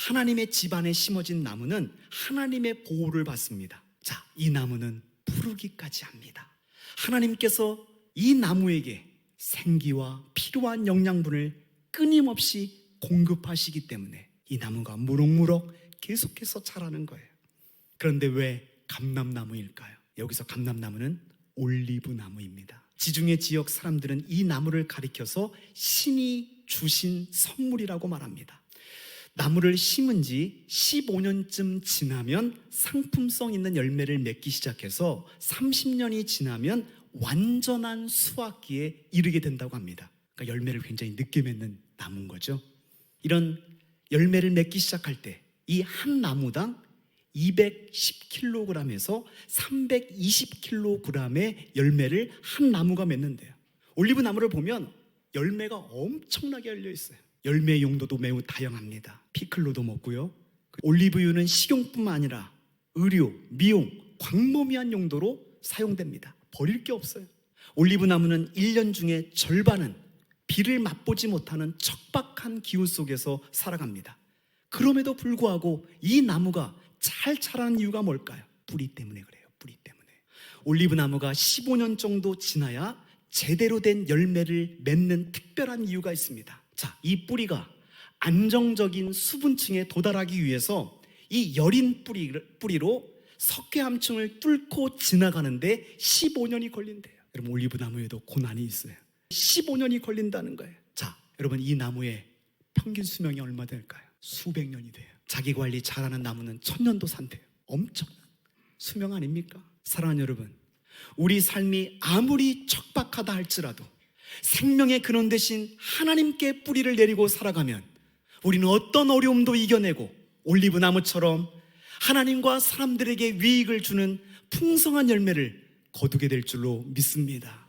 하나님의 집안에 심어진 나무는 하나님의 보호를 받습니다. 자, 이 나무는 푸르기까지 합니다. 하나님께서 이 나무에게 생기와 필요한 영양분을 끊임없이 공급하시기 때문에 이 나무가 무럭무럭 계속해서 자라는 거예요. 그런데 왜 감람나무일까요? 여기서 감람나무는 올리브 나무입니다. 지중해 지역 사람들은 이 나무를 가리켜서 신이 주신 선물이라고 말합니다. 나무를 심은 지 15년쯤 지나면 상품성 있는 열매를 맺기 시작해서 30년이 지나면 완전한 수확기에 이르게 된다고 합니다. 그러니까 열매를 굉장히 늦게 맺는 나무인 거죠. 이런 열매를 맺기 시작할 때 이 한 나무당 210kg에서 320kg의 열매를 한 나무가 맺는데요. 올리브 나무를 보면 열매가 엄청나게 열려 있어요. 열매 용도도 매우 다양합니다. 피클로도 먹고요. 올리브유는 식용뿐만 아니라 의료, 미용, 광범위한 용도로 사용됩니다. 버릴 게 없어요. 올리브 나무는 1년 중에 절반은 비를 맛보지 못하는 척박한 기후 속에서 살아갑니다. 그럼에도 불구하고 이 나무가 잘 자라는 이유가 뭘까요? 뿌리 때문에 그래요. 뿌리 때문에. 올리브 나무가 15년 정도 지나야 제대로 된 열매를 맺는 특별한 이유가 있습니다. 자, 이 뿌리가 안정적인 수분층에 도달하기 위해서 이 여린 뿌리, 뿌리로 석회암층을 뚫고 지나가는데 15년이 걸린대요. 여러분 올리브 나무에도 고난이 있어요. 15년이 걸린다는 거예요. 자, 여러분 이 나무의 평균 수명이 얼마 될까요? 수백 년이 돼요. 자기 관리 잘하는 나무는 천년도 산대요. 엄청난 수명 아닙니까? 사랑하는 여러분, 우리 삶이 아무리 척박하다 할지라도 생명의 근원 대신 하나님께 뿌리를 내리고 살아가면 우리는 어떤 어려움도 이겨내고 올리브 나무처럼 하나님과 사람들에게 유익을 주는 풍성한 열매를 거두게 될 줄로 믿습니다.